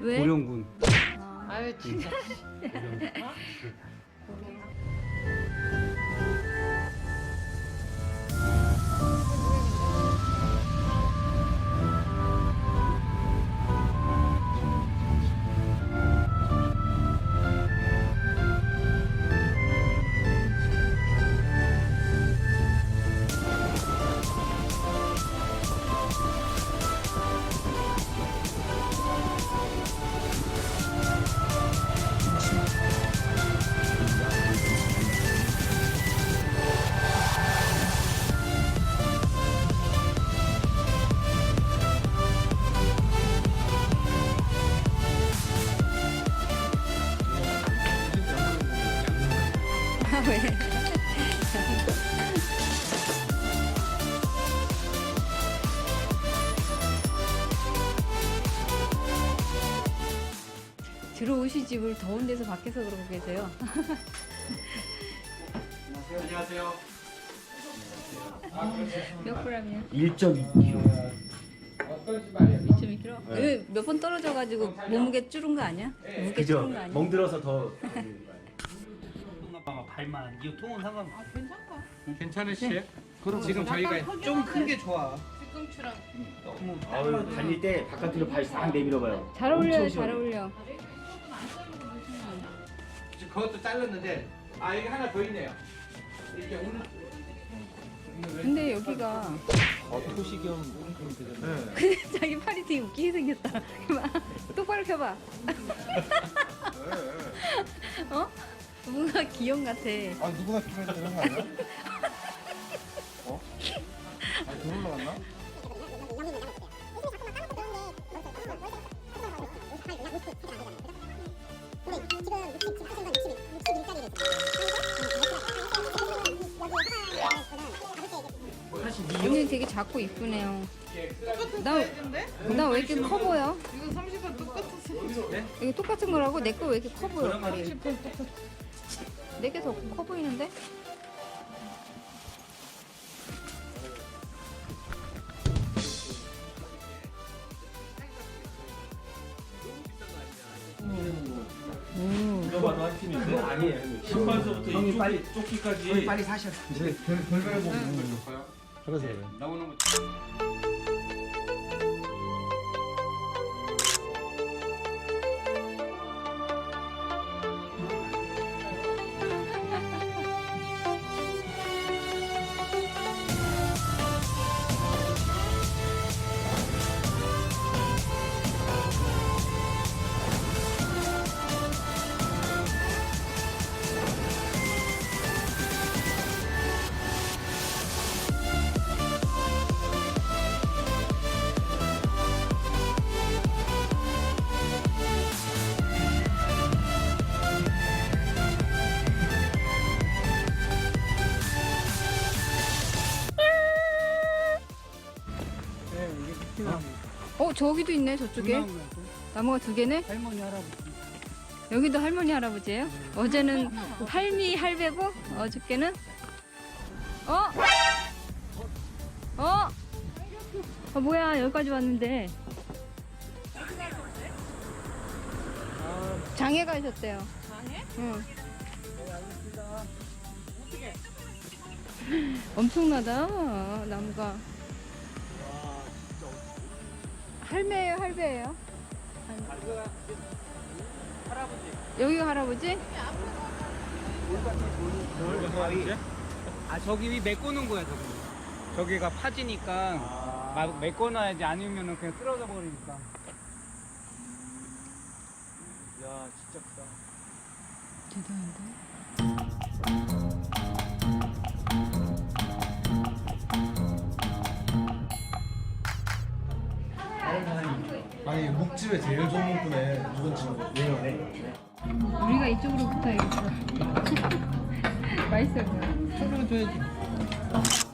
왜? 고령군. 아유 진짜. 아, 왜? 들어오시지 뭘 더운 데서 밖에서 그러고 계세요. 안녕하세요. 몇 그램이요? 1.2kg. 2.2kg? 네. 몇번 떨어져가지고 몸무게 줄은 거 아니야? 무게 그죠? 줄은 거 아니야? 멍들어서 더. 발만 이 통은 상관 아 괜찮다. 괜찮으시세요? 그럼 지금 저희가 좀 큰 게 좋아. 뒤꿈치랑 너무 아유, 다닐 때 바깥으로 발 싹 내밀어봐요. 잘 어울려요, 잘. 어울려. 지금 그것도 잘랐는데 아 여기 하나 더 있네요. 이렇게 오늘 근데 여기가 토시겸 되잖아요. 근데 자기 팔이 되게 웃기게 생겼다. 봐. 똑바로 켜봐. 어? 뭔가 기형 같아. 아 누구나 기분이 되는 거 아니야? 어? 아니 돈 올라갔나? 오늘 되게 작고 이쁘네요. 나 왜 이렇게 커 보여? 이거 30분 똑같았어. 이게 똑같은 거라고 내 거 왜 이렇게 커 보여? 30분 똑같. 네 내게 더커 보이는데? 음. 아니에요. 심판서부터 이쪽 끝까지 빨리 사셔. 이제 별별 보고 네. 뭐. 그러세요. 네, 나오는 거. 어, 저기도 있네, 저쪽에. 나무가 두 개네? 할머니 할아버지. 여기도 할머니, 할아버지예요? 어제는 할미, 할배고, 어저께는? 어? 어? 어, 뭐야, 여기까지 왔는데. 장애 가셨대요. 장애? 응. 엄청나다, 나무가. 할매예요, 할배예요? 할아버지. 여기가 할아버지? 아 저기 위 메꿔놓은 거야 저기. 저기가 파지니까 막 메꿔놔야지 아니면은 그냥 쓰러져 버리니까. 야 진짜 크다. 대단한데? 묵집에 제일 좋은 문구네 누군 친구. 왜요? 우리가 이쪽으로 붙어야겠어. 맛있어 보여. 소금 줘야지.